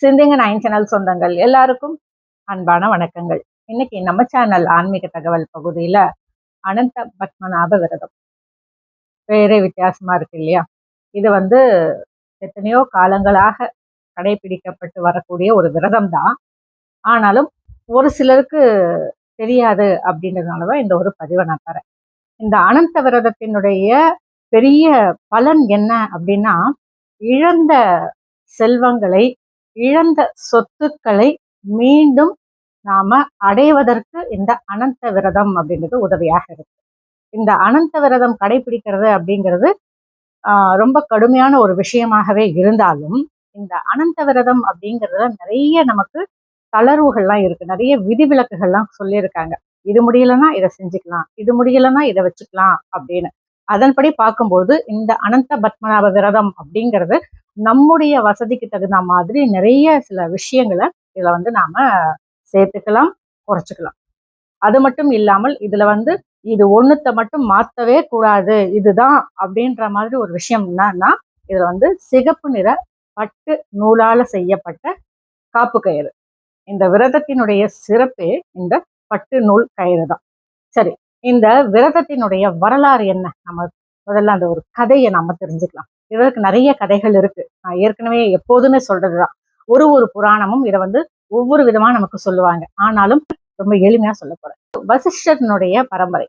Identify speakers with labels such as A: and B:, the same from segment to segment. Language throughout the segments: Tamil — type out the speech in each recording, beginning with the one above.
A: சிந்திங்க நைன் சேனல் சொந்தங்கள். எல்லாருக்கும் அன்பான வணக்கங்கள். இன்னைக்கு நம்ம சேனல் ஆன்மீக தகவல் பகுதியில அனந்த பத்மநாப விரதம். பேரே வித்தியாசமா இருக்கு இல்லையா? இது வந்து எத்தனையோ காலங்களாக கடைபிடிக்கப்பட்டு வரக்கூடிய ஒரு விரதம் தான் ஆனாலும் ஒரு சிலருக்கு தெரியாது அப்படின்றதுனால தான் இந்த ஒரு பதிவை நான் தரேன். இந்த அனந்த விரதத்தினுடைய பெரிய பலன் என்ன அப்படின்னா இழந்த செல்வங்களை இழந்த சொத்துக்களை மீண்டும் நாம அடைவதற்கு இந்த அனந்த விரதம் அப்படின்றது உதவியாக இருக்கு. இந்த அனந்த விரதம் கடைபிடிக்கிறது அப்படிங்கிறது ரொம்ப கடுமையான ஒரு விஷயமாகவே இருந்தாலும் இந்த அனந்த விரதம் அப்படிங்கிறதுல நிறைய நமக்கு தளர்வுகள்லாம் இருக்கு. நிறைய விதிவிலக்குகள்லாம் சொல்லியிருக்காங்க. இது முடியலன்னா இதை செஞ்சுக்கலாம். இது முடியலன்னா இதை வச்சுக்கலாம் அப்படின்னு. அதன்படி பார்க்கும்போது இந்த அனந்த பத்மநாப விரதம் அப்படிங்கிறது நம்முடைய வசதிக்கு தகுந்த மாதிரி நிறைய சில விஷயங்களை இதில் வந்து நாம் சேர்த்துக்கலாம் குறைச்சிக்கலாம். அது மட்டும் இல்லாமல் இதில் வந்து இது ஒன்றுத்தை மட்டும் மாற்றவே கூடாது இதுதான் அப்படின்ற மாதிரி ஒரு விஷயம் என்னன்னா இதில் வந்து சிகப்பு நிற பட்டு நூலால் செய்யப்பட்ட காப்பு கயிறு. இந்த விரதத்தினுடைய சிறப்பே இந்த பட்டு நூல் கயிறு தான். சரி இந்த விரதத்தினுடைய வரலாறு என்ன? நம்ம முதல்ல அந்த ஒரு கதையை நம்ம தெரிஞ்சுக்கலாம். இதற்கு நிறைய கதைகள் இருக்கு. நான் ஏற்கனவே எப்போதுமே சொல்றதுதான். ஒரு ஒரு புராணமும் இதை வந்து ஒவ்வொரு விதமா நமக்கு சொல்லுவாங்க. ஆனாலும் ரொம்ப எளிமையா சொல்ல போறேன். வசிஷ்டனுடைய பரம்பரை.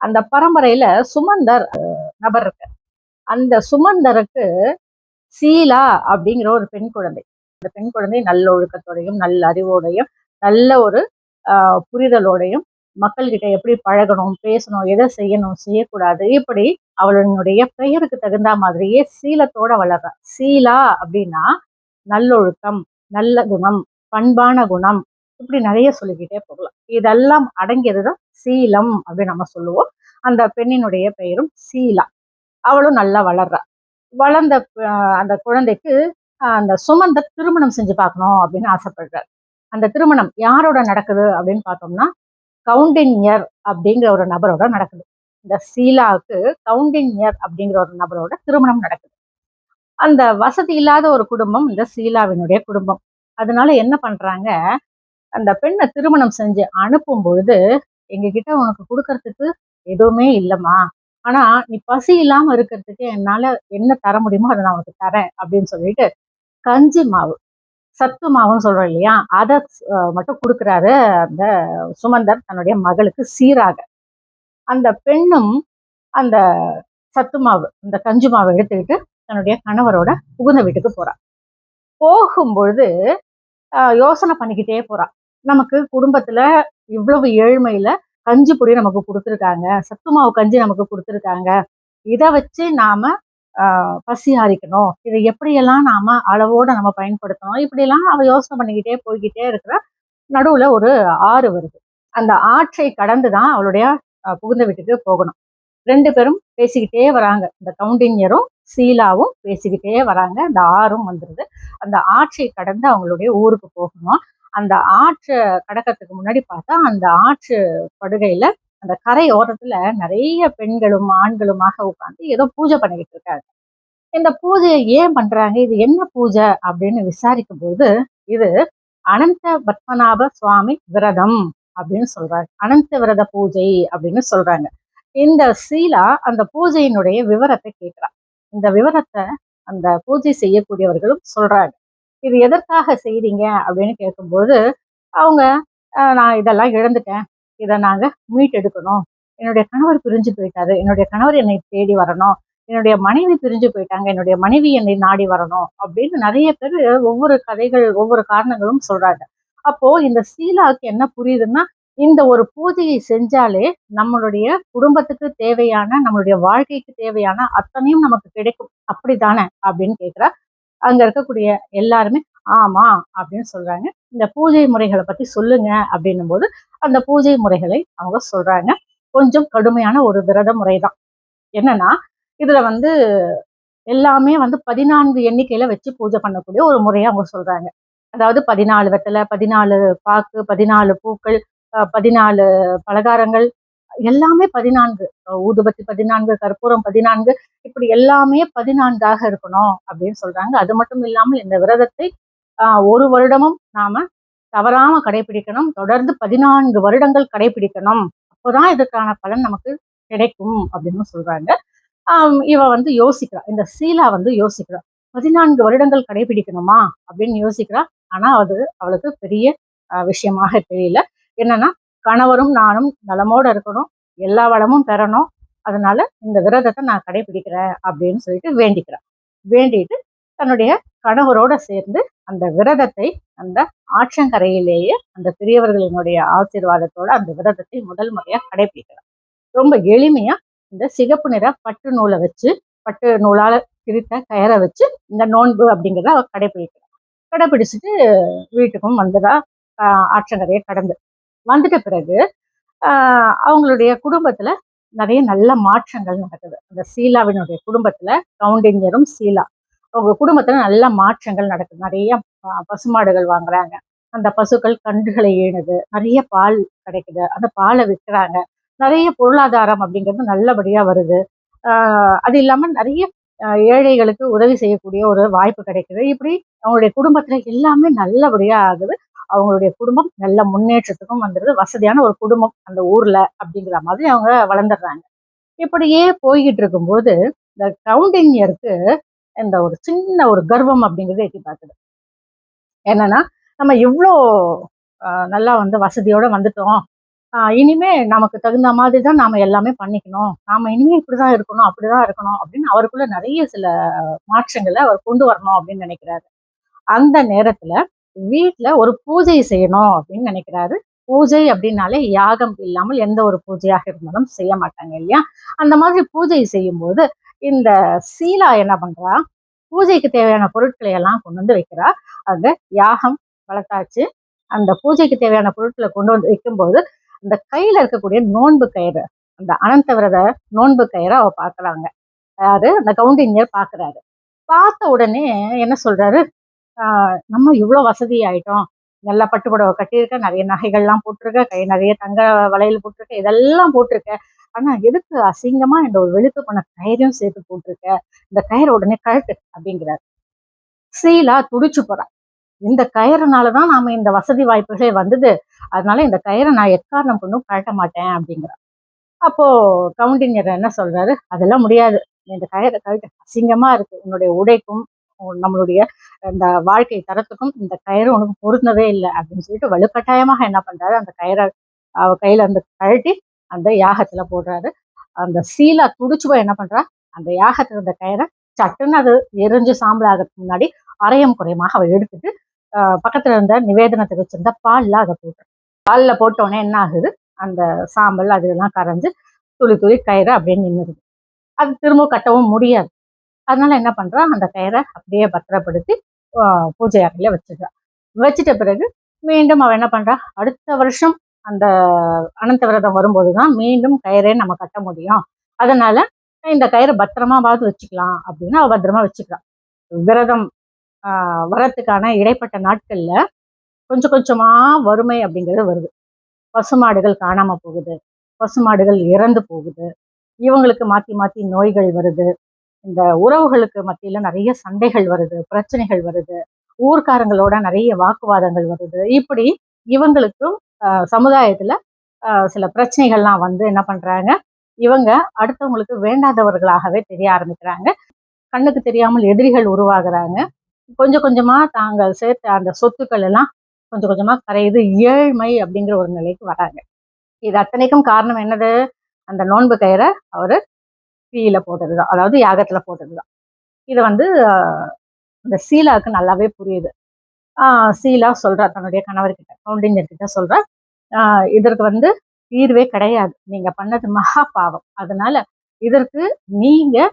A: அந்த பரம்பரையில சுமந்தர் நபர் இருக்கு அந்த சுமந்தருக்கு சீலா அப்படிங்கிற ஒரு பெண் குழந்தை. அந்த பெண் குழந்தை நல்ல ஒழுக்கத்தோடையும் நல்ல அறிவோடையும் நல்ல ஒரு புரிதலோடையும் மக்கள்கிட்ட எப்படி பழகணும் பேசணும் எதை செய்யணும் செய்யக்கூடாது இப்படி அவளுடைய பெயருக்கு தகுந்த மாதிரியே சீலத்தோட வளர்றா. சீலா அப்படின்னா நல்லொழுக்கம் நல்ல குணம் பண்பான குணம் இப்படி நிறைய சொல்லிக்கிட்டே போகலாம். இதெல்லாம் அடங்கியதுதான் சீலம் அப்படின்னு நம்ம சொல்லுவோம். அந்த பெண்ணினுடைய பெயரும் சீலா. அவளும் நல்லா வளர்றா. வளர்ந்த அந்த குழந்தைக்கு அந்த சுமந்த திருமணம் செஞ்சு பார்க்கணும் அப்படின்னு ஆசைப்படுறார். அந்த திருமணம் யாரோட நடக்குது அப்படின்னு பார்த்தோம்னா கவுண்டின்யர் அப்படிங்கிற ஒரு நபரோட நடக்குது. இந்த சீலாவுக்கு கவுண்டின்யர் அப்படிங்கிற ஒரு நபரோட திருமணம் நடக்குது. அந்த வசதி இல்லாத ஒரு குடும்பம் இந்த சீலாவினுடைய குடும்பம். அதனால என்ன பண்றாங்க? அந்த பெண்ணை திருமணம் செஞ்சு அனுப்பும் பொழுது எங்ககிட்ட உனக்கு கொடுக்கறதுக்கு எதுவுமே இல்லைம்மா. ஆனா நீ பசி இல்லாம இருக்கிறதுக்கு என்னால என்ன தர முடியுமோ அதை நான் உனக்கு தரேன் அப்படின்னு சொல்லிட்டு கஞ்சி மாவு சத்து மாவுன்னு சொல்றோம் இல்லையா? அதை மட்டும் கொடுக்குறாரு அந்த சுமந்தர் தன்னுடைய மகளுக்கு சீராக. அந்த பெண்ணும் அந்த சத்து மாவு அந்த கஞ்சி மாவை எடுத்துக்கிட்டு தன்னுடைய கணவரோட புகுந்த வீட்டுக்கு போறா. போகும்பொழுது யோசனை பண்ணிக்கிட்டே போறா. நமக்கு குடும்பத்துல இவ்வளவு ஏழ்மையில கஞ்சி பொடி நமக்கு கொடுத்துருக்காங்க சத்து மாவு கஞ்சி நமக்கு கொடுத்துருக்காங்க. இதை வச்சு நாம பசி ஆரிக்கணும் இதை எப்படியெல்லாம் நாம அளவோட நம்ம பயன்படுத்தணும்? இப்படியெல்லாம் அவ யோசனை பண்ணிக்கிட்டே போய்கிட்டே இருக்கிற நடுவுல ஒரு ஆறு வருது. அந்த ஆற்றை கடந்து தான் அவளுடைய புகுந்த வீட்டுக்கு போகணும். ரெண்டு பேரும் பேசிக்கிட்டே வராங்க. இந்த கவுண்டினியரும் சீலாவும் பேசிக்கிட்டே வராங்க. அந்த ஆறும் வந்துருது. அந்த ஆற்றை கடந்து அவங்களுடைய ஊருக்கு போகணும். அந்த ஆற்றை கடக்கிறதுக்கு முன்னாடி பார்த்தா அந்த ஆற்று படுகையில அந்த கரை ஓரத்துல நிறைய பெண்களும் ஆண்களுமாக உட்காந்து ஏதோ பூஜை பண்ணிக்கிட்டு இருக்காங்க. இந்த பூஜையை ஏன் பண்றாங்க? இது என்ன பூஜை? அப்படின்னு விசாரிக்கும் போது இது அனந்த பத்மநாப சுவாமி விரதம். அப்படின்னு சொல்றாங்க. அனந்த விரத பூஜை அப்படின்னு சொல்றாங்க. இந்த சீலா அந்த பூஜையினுடைய விவரத்தை கேட்கிறான் இந்த விவரத்தை அந்த பூஜை செய்யக்கூடியவர்களும் சொல்றாங்க. இது எதற்காக செய்றீங்க? அப்படின்னு கேட்கும்போது அவங்க நான் இதெல்லாம் இழந்துட்டேன். இதை நாங்க மீட்டெடுக்கணும். என்னுடைய கணவர் பிரிஞ்சு போயிட்டாரு. என்னுடைய கணவர் என்னை தேடி வரணும். என்னுடைய மனைவி பிரிஞ்சு போயிட்டாங்க. என்னுடைய மனைவி என்னை நாடி வரணும். அப்படின்னு நிறைய பேர் ஒவ்வொரு கதைகள் ஒவ்வொரு காரணங்களும் சொல்றாங்க. அப்போ இந்த சீலாவுக்கு என்ன புரியுதுன்னா இந்த ஒரு பூஜையை செஞ்சாலே நம்மளுடைய குடும்பத்துக்கு தேவையான நம்மளுடைய வாழ்க்கைக்கு தேவையான அத்தனையும் நமக்கு கிடைக்கும். அப்படித்தானே? அப்படின்னு கேட்குறா அங்க இருக்கக்கூடிய எல்லாருமே ஆமா அப்படின்னு சொல்றாங்க. இந்த பூஜை முறைகளை பத்தி சொல்லுங்க அப்படின்னும் போது அந்த பூஜை முறைகளை அவங்க சொல்றாங்க. கொஞ்சம் கடுமையான ஒரு விரத முறை தான் என்னன்னா இதுல வந்து எல்லாமே வந்து பதினான்கு எண்ணிக்கையில வச்சு பூஜை பண்ணக்கூடிய ஒரு முறையை அவங்க சொல்றாங்க. அதாவது பதினாலு வெத்தலை பதினாலு பாக்கு பதினாலு பூக்கள் பதினாலு பலகாரங்கள் எல்லாமே பதினான்கு. ஊதுபத்தி பதினான்கு கற்பூரம் பதினான்கு இப்படி எல்லாமே பதினான்காக இருக்கணும் அப்படின்னு சொல்றாங்க. அது மட்டும் இல்லாமல் இந்த விரதத்தை ஒரு வருடமும் நாம தவறாம கடைபிடிக்கணும். தொடர்ந்து பதினான்கு வருடங்கள் கடைபிடிக்கணும். அப்போதான் இதற்கான பலன் நமக்கு கிடைக்கும் அப்படின்னு சொல்றாங்க. இவ வந்து யோசிக்கிறா. இந்த சீலா வந்து யோசிக்கிறா. பதினான்கு வருடங்கள் கடைபிடிக்கணுமா அப்படின்னு யோசிக்கிறா. ஆனால் அது அவளுக்கு பெரிய விஷயமாக தெரியல. என்னன்னா கணவரும் நானும் நலமோடு இருக்கணும். எல்லா வளமும் பெறணும். அதனால இந்த விரதத்தை நான் கடைபிடிக்கிறேன் அப்படின்னு சொல்லிட்டு வேண்டிக்கிறேன் வேண்டிட்டு தன்னுடைய கணவரோட சேர்ந்து அந்த விரதத்தை அந்த ஆற்றங்கரையிலேயே அந்த பெரியவர்களினுடைய ஆசீர்வாதத்தோட அந்த விரதத்தை முதல் முறையாக கடைபிடிக்கிறார் ரொம்ப எளிமையா இந்த சிகப்பு நிற பட்டு நூலை வச்சு பட்டு நூலால் பிரித்த கயரை வச்சு இந்த நோன்பு அப்படிங்கிறத அவர் கடைபிடிக்கிறார் கடைபிடிச்சிட்டு வீட்டுக்கும் வந்ததா ஆற்றங்கரையை கடந்து. வந்துட்ட பிறகு அவங்களுடைய குடும்பத்துல நிறைய நல்ல மாற்றங்கள் நடக்குது. அந்த சீலாவினுடைய குடும்பத்துல கவுண்டிங்கரும் சீலா. அவங்க குடும்பத்துல நல்ல மாற்றங்கள் நடக்குது. நிறைய பசுமாடுகள் வாங்குறாங்க. அந்த பசுக்கள் கன்றுகளை ஈணுது நிறைய பால் கிடைக்குது. அந்த பாலை விற்கிறாங்க. நிறைய பொருளாதாரம் அப்படிங்கிறது நல்லபடியா வருது. அது இல்லாமல் நிறைய ஏழைகளுக்கு உதவி செய்யக்கூடிய ஒரு வாய்ப்பு கிடைக்குது. இப்படி அவங்களுடைய குடும்பத்துல எல்லாமே நல்லபடியா ஆகுது. அவங்களுடைய குடும்பம் நல்ல முன்னேற்றத்துக்கும் வந்துடுது வசதியான ஒரு குடும்பம் அந்த ஊர்ல அப்படிங்கிற மாதிரி அவங்க வளர்ந்துடுறாங்க. இப்படியே போய்கிட்டு இருக்கும்போது இந்த கவுண்டினியருக்கு இந்த ஒரு சின்ன ஒரு கர்வம் அப்படிங்கிறது எட்டி பார்க்குது. என்னன்னா நம்ம இவ்வளோ நல்லா வந்து வசதியோட வந்துட்டோம். இனிமே நமக்கு தகுந்த மாதிரி தான் நாம எல்லாமே பண்ணிக்கணும். நாம இனிமே இப்படிதான் இருக்கணும் அப்படிதான் இருக்கணும் அப்படின்னு அவருக்குள்ள நிறைய சில மாற்றங்களை அவர் கொண்டு வரணும் அப்படின்னு நினைக்கிறாரு. அந்த நேரத்துல வீட்டுல ஒரு பூஜை செய்யணும் அப்படின்னு நினைக்கிறாரு. பூஜை அப்படின்னாலே யாகம் இல்லாமல் எந்த ஒரு பூஜையாக இருந்தாலும் செய்ய மாட்டாங்க இல்லையா? அந்த மாதிரி பூஜை செய்யும்போது இந்த சீலா என்ன பண்றா? பூஜைக்கு தேவையான பொருட்களை எல்லாம் கொண்டு வந்து வைக்கிறா. அங்க யாகம் வளர்த்தாச்சு அந்த பூஜைக்கு தேவையான பொருட்களை கொண்டு வந்து வைக்கும்போது அந்த கையில இருக்கக்கூடிய நோன்பு கயிறு அந்த அனந்த விரத நோன்பு கயிறை அவ பாக்குறாங்க யாரு? அந்த கவுண்டினியர் பாக்குறாரு பார்த்த உடனே என்ன சொல்றாரு? ஆஹ் நம்ம இவ்வளவு வசதி ஆயிட்டோம். நல்லா பட்டு புடவை கட்டியிருக்க நிறைய நகைகள்லாம் போட்டிருக்க கை நிறைய தங்க வளையல் போட்டிருக்க இதெல்லாம் போட்டிருக்க. ஆனா எதுக்கு அசிங்கமா இந்த ஒரு வெளுத்து பண்ண கயிறையும் சேர்த்து போட்டிருக்க? இந்த கயிறை உடனே கழட்டு அப்படிங்கிறாரு. சீலா துடிச்சு போறா. இந்த கயிறுனாலதான் நாம இந்த வசதி வாய்ப்புகளே வந்தது. அதனால இந்த கயிறை நான் எக்காரணம் கொண்டும் கழட்ட மாட்டேன் அப்படிங்கிறா அப்போ கவுண்டினியர் என்ன சொல்றாரு? அதெல்லாம் முடியாது. இந்த கயிறை கழட்டு அசிங்கமா இருக்கு. உன்னுடைய உடைக்கும் நம்மளுடைய இந்த வாழ்க்கை தரத்துக்கும் இந்த கயிறு உனக்கு பொருந்தவே இல்லை. அப்படின்னு சொல்லிட்டு வலுக்கட்டாயமாக என்ன பண்றாரு? அந்த கயிறை அவ கையில அந்த கழட்டி அந்த யாகத்துல போடுறாரு. அந்த சீலா துடிச்சு போய் என்ன பண்றா? அந்த யாகத்துல இருந்த கயிறை சட்டுன்னு அது எரிஞ்சு சாம்பல் ஆகிறதுக்கு முன்னாடி அரையம் குறையமாக அவ எடுத்துட்டு பக்கத்துல இருந்த நிவேதனத்துக்கு வச்சிருந்த பால்ல அதை போட்டு பால்ல போட்டோடனே என்ன ஆகுது? அந்த சாம்பல் அதெல்லாம் கரைஞ்சு துளி துளி கயிறு அப்படியே நின்றுது அது திரும்ப கட்டவும் முடியாது. அதனால என்ன பண்றா? அந்த கயிறை அப்படியே பத்திரப்படுத்தி பூஜை அறையில வச்சிடுறா. வச்சிட்ட பிறகு மீண்டும் அவள் என்ன பண்றா? அடுத்த வருஷம் அந்த அனந்த விரதம் வரும்போது தான் மீண்டும் கயிறே நம்ம கட்ட முடியும். அதனால இந்த கயிறை பத்திரமாவது வச்சுக்கலாம் அப்படின்னு அவ பத்திரமா வச்சுக்கிறான் விரதம் வரத்துக்கான இடைப்பட்ட நாட்களில் கொஞ்சம் கொஞ்சமாக வறுமை அப்படிங்கிறது வருது. பசுமாடுகள் காணாமல் போகுது. பசுமாடுகள் இறந்து போகுது. இவங்களுக்கு மாற்றி மாற்றி நோய்கள் வருது. இந்த உறவுகளுக்கு மத்தியில் நிறைய சண்டைகள் வருது. பிரச்சனைகள் வருது. ஊர்க்காரங்களோட நிறைய வாக்குவாதங்கள் வருது. இப்படி இவங்களுக்கும் சமுதாயத்தில் சில பிரச்சனைகள்லாம் வந்து என்ன பண்ணுறாங்க இவங்க அடுத்தவங்களுக்கு வேண்டாதவர்களாகவே தெரிய ஆரம்பிக்கிறாங்க. கண்ணுக்கு தெரியாமல் எதிரிகள் உருவாகிறாங்க. கொஞ்சம் கொஞ்சமாக தாங்கள் சேர்த்த அந்த சொத்துக்கள் எல்லாம் கொஞ்சம் கொஞ்சமாக கரையுது. ஏழ்மை அப்படிங்கிற ஒரு நிலைக்கு வராங்க. இது அத்தனைக்கும் காரணம் என்னது? அந்த நோன்பு கயிறை அவர் தீயில போட்டதுதான் அதாவது யாகத்துல போட்டதுதான் இது வந்து இந்த சீலாவுக்கு நல்லாவே புரியுது. சீலா சொல்கிறார் தன்னுடைய கணவர்கிட்ட கவுண்டிஞ்சர் சொல்கிறார் இதற்கு வந்து தீர்வே கிடையாது. நீங்கள் பண்ணது மகா பாவம். அதனால இதற்கு நீங்கள்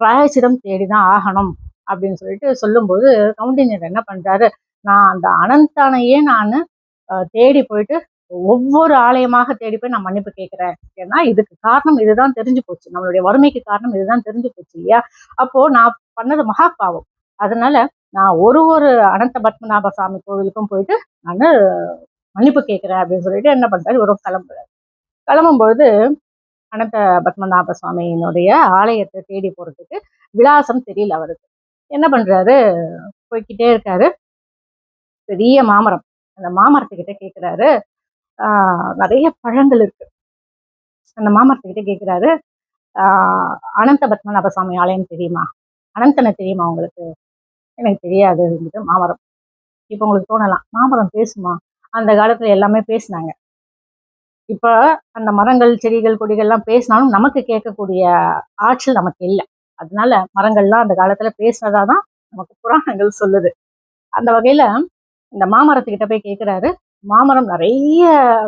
A: பிராயச்சிடம் தேடி தான் ஆகணும். அப்படின்னு சொல்லிட்டு சொல்லும்போது கவுண்டினியர் என்ன பண்றாரு? நான் அந்த அனந்தானையே நான் தேடி போயிட்டு ஒவ்வொரு ஆலயமாக தேடி போய் நான் மன்னிப்பு கேட்கிறேன். ஏன்னா இதுக்கு காரணம் இதுதான் தெரிஞ்சு போச்சு. நம்மளுடைய வறுமைக்கு காரணம் இதுதான் தெரிஞ்சு போச்சு இல்லையா? அப்போ நான் பண்ணது மகா பாவம் அதனால நான் ஒரு ஒரு அனந்த பத்மநாப சாமி கோவிலுக்கும் போயிட்டு நான் மன்னிப்பு கேட்கிறேன் அப்படின்னு சொல்லிட்டு என்ன பண்றாரு? ஒரு கிளம்புறாரு. கிளம்பும்பொழுது அனந்த பத்மநாப சுவாமியினுடைய ஆலயத்தை தேடி போறதுக்கு விலாசம் தெரியல அவருக்கு. என்ன பண்றாரு? போய்க்கிட்டே இருக்காரு. பெரிய மாமரம். அந்த மாமரத்துக்கிட்ட கேட்குறாரு நிறைய பழங்கள் இருக்கு. அந்த மாமரத்துக்கிட்ட கேட்குறாரு அனந்த பத்மநாப சுவாமி ஆலயம் தெரியுமா? அனந்தனை தெரியுமா உங்களுக்கு? எனக்கு தெரியாது மாமரம். இப்போ உங்களுக்கு தோணலாம். மாமரம் பேசுமா? அந்த காலத்தில் எல்லாமே பேசினாங்க. இப்போ அந்த மரங்கள் செடிகள் கொடிகள்லாம் பேசினாலும் நமக்கு கேட்கக்கூடிய ஆற்றல் நமக்கு இல்லை. அதனால மரங்கள்லாம் அந்த காலத்துல பேசினதாதான் நமக்கு புராணங்கள் சொல்லுது. அந்த வகையில இந்த மாமரத்துக்கிட்ட போய் கேட்கிறாரு மாமரம் நிறைய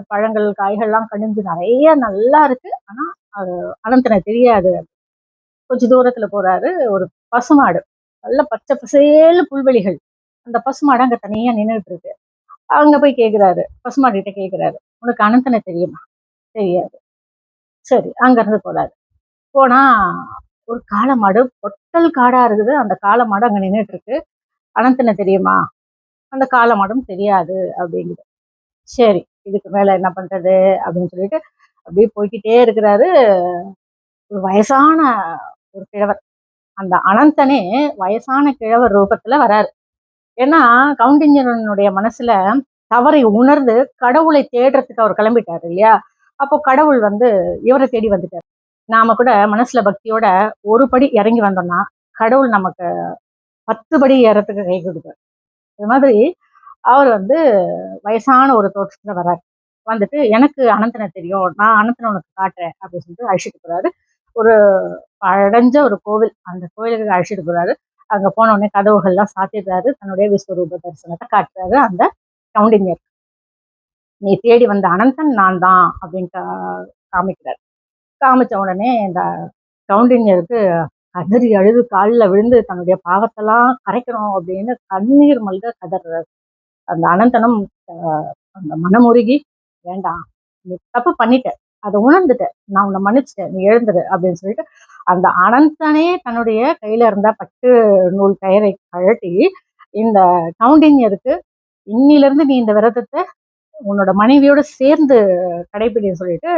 A: பழங்கள் காய்கள்லாம் கணிஞ்சு நிறைய நல்லா இருக்கு. ஆனா அது அனந்தனை தெரியாது. கொஞ்ச தூரத்துல போறாரு ஒரு பசுமாடு. நல்ல பச்சை பசேலு புல்வெளிகள். அந்த பசுமாடு அங்க தனியா நின்றுட்டு இருக்கு. அங்க போய் கேக்குறாரு. பசுமாடு கிட்ட கேக்குறாரு. உனக்கு அனந்தனை தெரியுமா? தெரியாது. சரி அங்க இருந்து போறாரு. போனா ஒரு காளமாடு பொட்டல் காடா இருக்குது. அந்த காளமாடு அங்க நின்றுட்டு இருக்கு அனந்தனை தெரியுமா? அந்த காளமாடும் தெரியாது அப்படிங்குது. சரி இதுக்கு மேல என்ன பண்றது அப்படின்னு சொல்லிட்டு அப்படியே போய்கிட்டே இருக்கிறாரு ஒரு வயசான ஒரு கிழவர். அந்த அனந்தனே வயசான கிழவர் ரூபத்துல வராரு. ஏன்னா கவுண்டிஞ்சனுடைய மனசுல தவறை உணர்ந்து கடவுளை தேடுறதுக்கு அவர் கிளம்பிட்டாரு இல்லையா? அப்போ கடவுள் வந்து இவரை தேடி வந்துட்டார். நாம கூட மனசுல பக்தியோட ஒரு படி இறங்கி வந்தோம்னா கடவுள் நமக்கு பத்து படி ஏறத்துக்கு கை கொடுப்பார். இது மாதிரி அவர் வந்து வயசான ஒரு தோற்றத்தில் வர்றாரு. வந்துட்டு எனக்கு அனந்தனை தெரியும். நான் அனந்தனை உனக்கு காட்டுறேன். அப்படின்னு சொல்லிட்டு அழைச்சிட்டு போறாரு. ஒரு பழஞ்ச ஒரு கோவில் அந்த கோவிலுக்கு அழைச்சிட்டு போறாரு. அங்க போன உடனே கதவுகள்லாம் சாத்திடுறாரு. தன்னுடைய விஸ்வரூப தரிசனத்தை காட்டுறாரு அந்த கவுண்டினியர் நீ தேடி வந்த அனந்தன் நான் தான் அப்படின்ட்டு காமிக்கிறார். காமிச்ச உடனே இந்த கவுண்டினியருக்கு கதறி அழுது காலில் விழுந்து தன்னுடைய பாவத்தெல்லாம் கரைக்கணும் அப்படின்னு கண்ணீர் மல்க கதறாரு. அந்த அனந்தனம் அந்த மனமுருகி வேண்டாம் நீ தப்பு பண்ணிட்ட அதை உணர்ந்துட்டேன் நான் உன்னை மன்னிச்சிட்டேன் நீ எழுந்துரு அப்படின்னு சொல்லிட்டு அந்த அனந்தனே தன்னுடைய கையில இருந்த பட்டு நூல் கயிறை கழட்டி இந்த கவுண்டினியருக்கு இன்னிலிருந்து நீ இந்த விரதத்தை உன்னோட மனைவியோட சேர்ந்து கடைபிடின்னு சொல்லிட்டு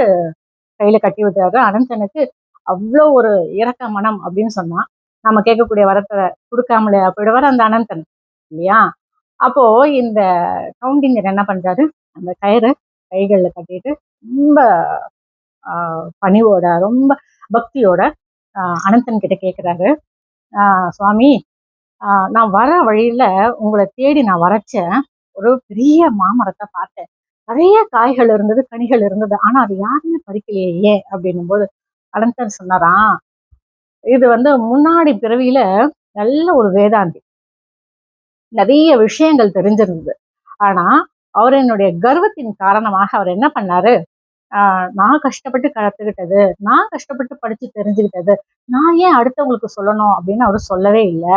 A: கையில கட்டி விட்டாரு அனந்தனுக்கு அவ்வளோ ஒரு இறக்க மனம் அப்படின்னு சொன்னா நம்ம கேட்கக்கூடிய வரத்தை கொடுக்காமலே போயிடுவார் அந்த அனந்தன் இல்லையா? அப்போ இந்த கவுண்டிங்கர் என்ன பண்றாரு? அந்த கயிறை கைகளில் கட்டிட்டு ரொம்ப பணிவோட ரொம்ப பக்தியோட அனந்தன் கிட்ட கேட்குறாரு சுவாமி நான் வர வழியில உங்களை தேடி நான் வரைச்ச ஒரு பெரிய மாமரத்தை பார்த்தேன். நிறைய காய்கள் இருந்தது கனிகள் இருந்தது. ஆனா அது யாருமே பறிக்கலையே அப்படின்னும் போது அனந்தன் சொன்னாராம் இது வந்து முன்னாடி பிறவியில நல்ல ஒரு வேதாந்தி. நிறைய விஷயங்கள் தெரிஞ்சிருந்தது. ஆனா அவர் என்னுடைய கர்வத்தின் காரணமாக அவர் என்ன பண்ணாரு? நான் கஷ்டப்பட்டு கற்றுக்கிட்டது நான் கஷ்டப்பட்டு படிச்சு தெரிஞ்சுக்கிட்டது நான் ஏன் அடுத்தவங்களுக்கு சொல்லணும் அப்படின்னு அவர் சொல்லவே இல்லை.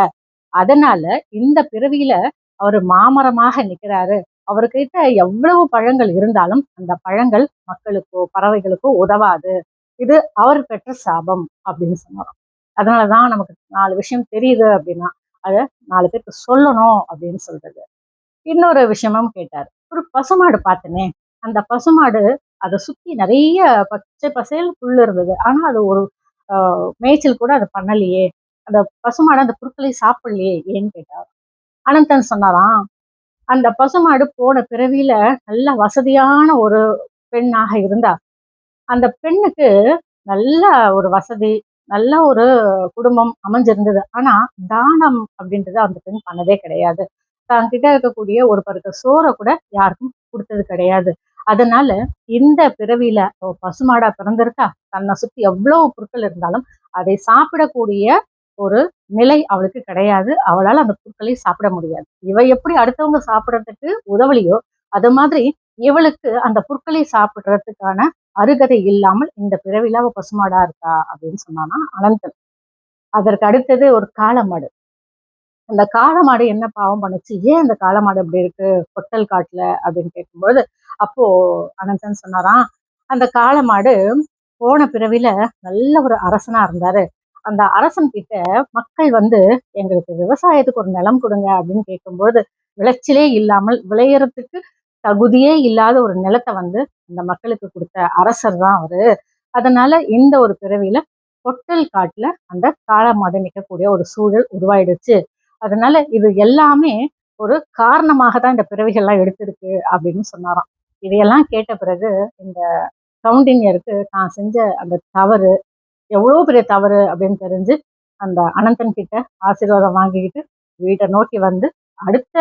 A: அதனால இந்த பிறவியில அவர் மாமரமாக நிற்கிறாரு அவர்கிட்ட எவ்வளவு பழங்கள் இருந்தாலும் அந்த பழங்கள் மக்களுக்கோ பறவைகளுக்கோ உதவாது. இது அவர் பெற்ற சாபம் அப்படின்னு சொன்னார் அதனாலதான் நமக்கு நாலு விஷயம் தெரியுது அப்படின்னா அதை நாலு பேருக்கு சொல்லணும் அப்படின்னு சொல்றது. இன்னொரு விஷயமும் கேட்டார். ஒரு பசுமாடு பார்த்தனே அந்த பசுமாடு அதை சுத்தி நிறைய பச்சை பசேல் புல் இருந்தது. ஆனா அது ஒரு மேய்ச்சல் கூட அதை பண்ணலையே. அந்த பசுமாடு அந்த புற்களை சாப்பிடலையே ஏன்னு கேட்டார். அனந்தன் சொன்னாராம் அந்த பசுமாடு போன பிறவியில நல்ல வசதியான ஒரு பெண்ணாக இருந்தா. அந்த பெண்ணுக்கு நல்ல ஒரு வசதி நல்ல ஒரு குடும்பம் அமைஞ்சிருந்தது. ஆனா தானம் அப்படின்றது அந்த பெண் பண்ணதே கிடையாது. தான் கிட்ட இருக்கக்கூடிய ஒரு பருக்க சோறை கூட யாருக்கும் கொடுத்தது கிடையாது. அதனால இந்த பிறவியில பசுமாடா பிறந்திருக்கா? தன்னை சுத்தி எவ்வளவு பொருட்கள் இருந்தாலும் அதை சாப்பிடக்கூடிய ஒரு நிலை அவளுக்கு கிடையாது. அவளால் அந்த பொருட்களை சாப்பிட முடியாது. இவ எப்படி அடுத்தவங்க சாப்பிட்றதுக்கு உதவலையோ அது மாதிரி இவளுக்கு அந்த புற்களை சாப்பிடுறதுக்கான அருகதை இல்லாமல் இந்த பிறவில அவ பசுமாடா இருக்கா அப்படின்னு சொன்னானா அனந்தன். அதற்கு அடுத்தது ஒரு காளமாடு. அந்த காளமாடு என்ன பாவம் பண்ணுச்சு? ஏன் அந்த காளமாடு அப்படி இருக்கு? கொட்டல் காட்டுல அப்படின்னு கேட்கும்போது அப்போ அனந்தன் சொன்னாராம் அந்த காளமாடு போன பிறவில நல்ல ஒரு அரசனா இருந்தாரு. அந்த அரசன் கிட்ட மக்கள் வந்து எங்களுக்கு விவசாயத்துக்கு ஒரு நிலம் கொடுங்க அப்படின்னு கேட்கும்போது விளைச்சலே இல்லாமல் விளையறதுக்கு தகுதியே இல்லாத ஒரு நிலத்தை வந்து அந்த மக்களுக்கு கொடுத்த அரசர் தான் அவரு. அதனால இந்த ஒரு பிறவியில பொட்டல் காட்டுல அந்த காளமாடு நிற்கக்கூடிய ஒரு சூழல் உருவாயிடுச்சு. அதனால இது எல்லாமே ஒரு காரணமாக தான் இந்த பிறவிகள்லாம் எடுத்திருக்கு அப்படின்னு சொன்னாராம். இதையெல்லாம் கேட்ட பிறகு இந்த கவுண்டினியருக்கு தான் செஞ்ச அந்த தவறு எவ்வளோ பெரிய தவறு அப்படின்னு தெரிஞ்சு அந்த அனந்தன் கிட்ட ஆசீர்வாதம் வாங்கிக்கிட்டு வீட்டை நோக்கி வந்து அடுத்த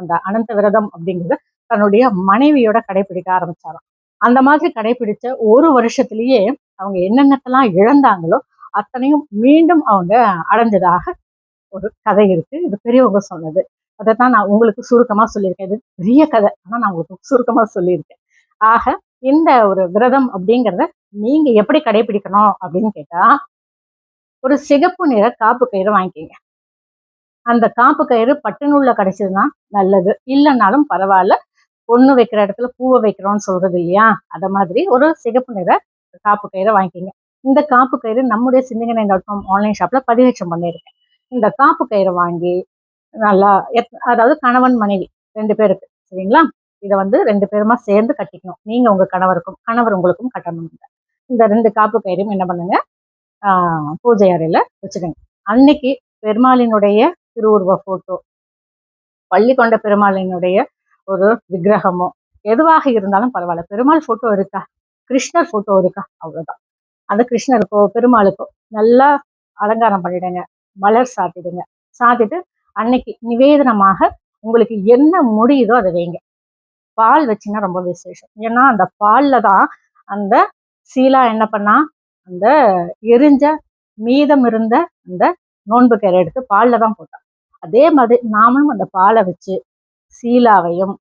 A: அந்த அனந்த விரதம் அப்படிங்கிறத தன்னுடைய மனைவியோட கடைபிடிக்க ஆரம்பிச்சாராம். அந்த மாதிரி கடைபிடிச்ச ஒரு வருஷத்திலேயே அவங்க என்னென்னத்தெல்லாம் இழந்தாங்களோ அத்தனையும் மீண்டும் அவங்க அடைஞ்சதாக ஒரு கதை இருக்கு. இது பெரியவங்க சொன்னது. அதை தான் நான் உங்களுக்கு சுருக்கமாக சொல்லியிருக்கேன். இது பெரிய கதை. ஆனால் நான் உங்களுக்கு சுருக்கமாக சொல்லியிருக்கேன். ஆக இந்த ஒரு விரதம் அப்படிங்கிறத நீங்க எப்படி கடைபிடிக்கணும் அப்படின்னு கேட்டா ஒரு சிகப்பு நிற காப்பு கயிறு வாங்கிக்கிங்க. அந்த காப்பு கயிறு பட்டு நூல்ல கிடைச்சதுன்னா நல்லது. இல்லைன்னாலும் பரவாயில்ல. பொண்ணு வைக்கிற இடத்துல பூவை வைக்கிறோம்னு சொல்றது இல்லையா? அத மாதிரி ஒரு சிகப்பு நிற காப்பு கயிறை வாங்கிக்கிங்க. இந்த காப்பு கயிறு நம்முடைய சிந்திங்கனை டாட் காம் ஆன்லைன் ஷாப்ல பதிவேற்றம் பண்ணியிருக்கேன். இந்த காப்பு கயிறை வாங்கி நல்லா எத் அதாவது கணவன் மனைவி ரெண்டு பேருக்கு சரிங்களா? இதை வந்து ரெண்டு பேருமா சேர்ந்து கட்டிக்கணும். நீங்க உங்க கணவருக்கும் கணவர் உங்களுக்கும் கட்டணும் இந்த ரெண்டு காப்பு பயிரையும் என்ன பண்ணுங்க? பூஜை அறையில் வச்சுக்கோங்க. அன்னைக்கு பெருமாளினுடைய திருவுருவ ஃபோட்டோ பள்ளி கொண்ட பெருமாளினுடைய ஒரு விக்கிரகமோ எதுவாக இருந்தாலும் பரவாயில்ல. பெருமாள் ஃபோட்டோ இருக்கா? கிருஷ்ணர் ஃபோட்டோ இருக்கா? அவ்வளோதான் அந்த கிருஷ்ணருக்கோ பெருமாளுக்கோ நல்லா அலங்காரம் பண்ணிடுங்க. மலர் சாத்திடுங்க. சாத்திட்டு அன்னைக்கு நிவேதனமாக உங்களுக்கு என்ன முடியுதோ அதை வைங்க. பால் வச்சுன்னா ரொம்ப விசேஷம். ஏன்னா அந்த பால்ல தான் அந்த சீலா என்ன பண்ணா? அந்த எரிஞ்ச மீதம் இருந்த அந்த நோன்பு கரை எடுத்து பாலில் தான் போட்டான் அதே மாதிரி நாமளும் அந்த பாலை வச்சு சீலாவையும்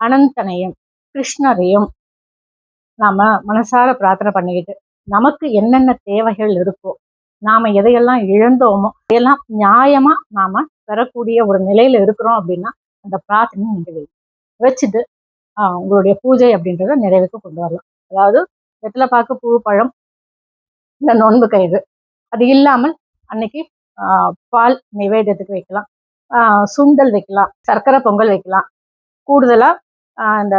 A: அனந்தனையும் கிருஷ்ணரையும் நாம் மனசார பிரார்த்தனை பண்ணிக்கிட்டு நமக்கு என்னென்ன தேவைகள் இருக்கோ நாம் எதையெல்லாம் இழந்தோமோ அதையெல்லாம் நியாயமாக நாம் பெறக்கூடிய ஒரு நிலையில் இருக்கிறோம் அப்படின்னா அந்த பிரார்த்தனை நீங்க வச்சுட்டு உங்களுடைய பூஜை அப்படின்றத நிறைவுக்கு கொண்டு வரலாம். அதாவது வெத்தலை பாக்கு பூ பழம் இந்த நோன்பு கயிறு. அது இல்லாமல் அன்னைக்கு பால் நிவேதத்துக்கு வைக்கலாம். சுண்டல் வைக்கலாம் சர்க்கரை பொங்கல் வைக்கலாம். கூடுதலாக அந்த இந்த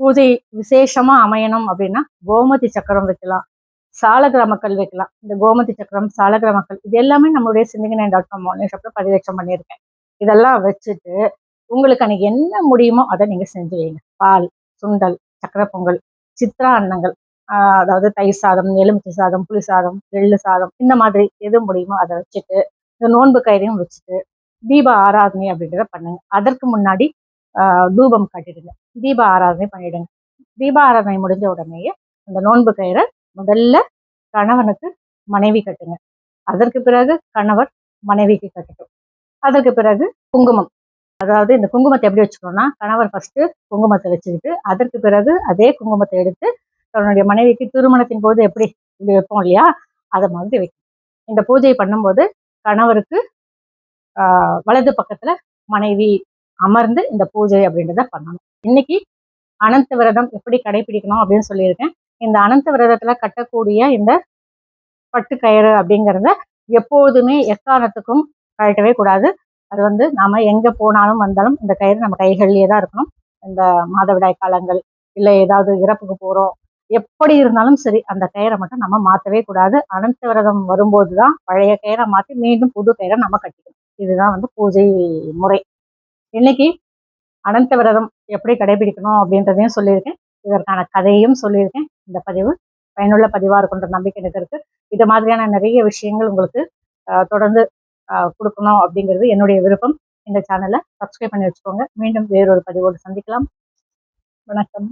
A: பூஜை விசேஷமாக அமையணும் அப்படின்னா கோமதி சக்கரம் வைக்கலாம். சாலகிராமக்கல் வைக்கலாம். இந்த கோமதி சக்கரம் சாலகிராமக்கல் இது எல்லாமே நம்மளுடைய சிந்திங்கனை டாட் காம் ஆன்லைன் ஷாப்பில் பதிவேற்றம் பண்ணியிருக்கேன். இதெல்லாம் வச்சுட்டு உங்களுக்கு அன்னைக்கு என்ன முடியுமோ அதை நீங்கள் செஞ்சு வைங்க. பால் சுண்டல் சக்கரை பொங்கல் சித்ரா அன்னங்கள் அதாவது தயிர் சாதம் எலுமிச்சை சாதம் புளி சாதம் எள்ளு சாதம் இந்த மாதிரி எது முடியுமோ அதை வச்சுட்டு இந்த நோன்பு கயிறையும் வச்சுட்டு தீப ஆராதனை அப்படின்றத பண்ணுங்க. அதற்கு முன்னாடி தூபம் கட்டிடுங்க. தீப ஆராதனை பண்ணிடுங்க. தீப ஆராதனை முடிஞ்ச உடனேயே அந்த நோன்பு கயிறை முதல்ல கணவனுக்கு மனைவி கட்டுங்க. அதற்கு பிறகு கணவர் மனைவிக்கு கட்டட்டும். அதற்கு பிறகு குங்குமம். அதாவது இந்த குங்குமத்தை எப்படி வச்சுக்கணும்னா கணவர் ஃபர்ஸ்ட் குங்குமத்தை வச்சுக்கிட்டு அதற்கு பிறகு அதே குங்குமத்தை எடுத்து தன்னுடைய மனைவிக்கு திருமணத்தின் போது எப்படி இப்படி வைப்போம் இல்லையா? அதை மாதிரி வைக்கணும். இந்த பூஜை பண்ணும்போது கணவருக்கு ஆஹ் வலது பக்கத்துல மனைவி அமர்ந்து இந்த பூஜை அப்படின்றத பண்ணணும். இன்னைக்கு அனந்த விரதம் எப்படி கடைபிடிக்கணும் அப்படின்னு சொல்லியிருக்கேன். இந்த அனந்த விரதத்துல கட்டக்கூடிய இந்த பட்டு கயிறு அப்படிங்கிறத எப்போதுமே எக்காரணத்துக்கும் கழட்டவே கூடாது. அது வந்து நாம எங்க போனாலும் வந்தாலும் இந்த கயிறு நம்ம கைகள்லயே தான் இருக்கணும். இந்த மாதவிடாய் காலங்கள் இல்லை ஏதாவது இறப்புக்கு போறோம் எப்படி இருந்தாலும் சரி அந்த கயிறை மட்டும் நம்ம மாற்றவே கூடாது. அனந்த விரதம் வரும்போது தான் பழைய கயிறை மாற்றி மீண்டும் புது கயிறை நம்ம கட்டிக்கணும். இதுதான் வந்து பூஜை முறை. இன்னைக்கு அனந்த விரதம் எப்படி கடைபிடிக்கணும் அப்படின்றதையும் சொல்லியிருக்கேன். இதற்கான கதையும் சொல்லியிருக்கேன். இந்த பதிவு பயனுள்ள பதிவாக இருக்குன்ற நம்பிக்கை எனக்கு இருக்குது இது மாதிரியான நிறைய விஷயங்கள் உங்களுக்கு தொடர்ந்து கொடுக்கணும் அப்படிங்கிறது என்னுடைய விருப்பம். இந்த சேனலை சப்ஸ்கிரைப் பண்ணி வச்சுக்கோங்க. மீண்டும் வேறொரு பதிவோடு சந்திக்கலாம். வணக்கம்.